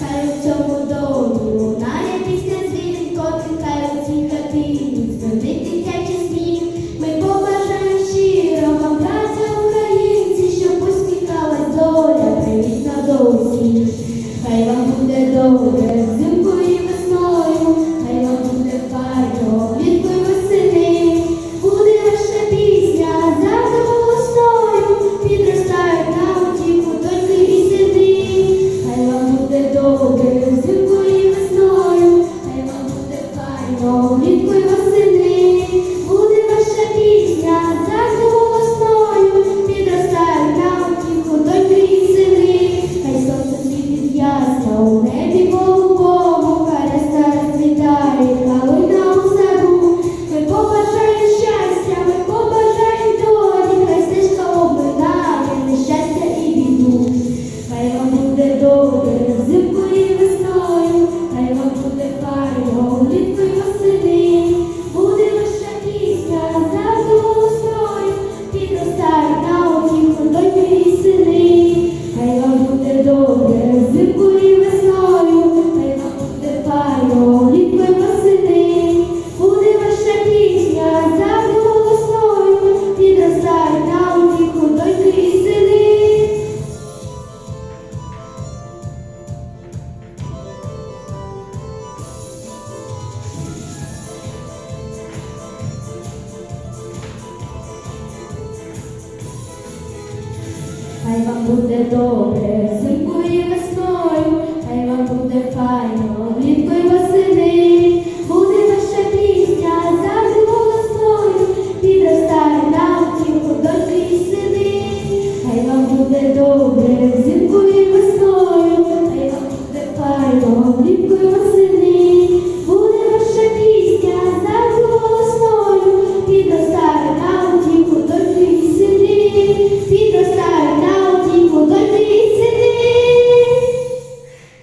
还有跳舞 хай вам буде добре, зимкою і весною, хай вам буде файно, вліткою восени, буде наша пісня, завжди голосною, підростає нам тіло, дочки і сини, хай вам буде добре, зимкою.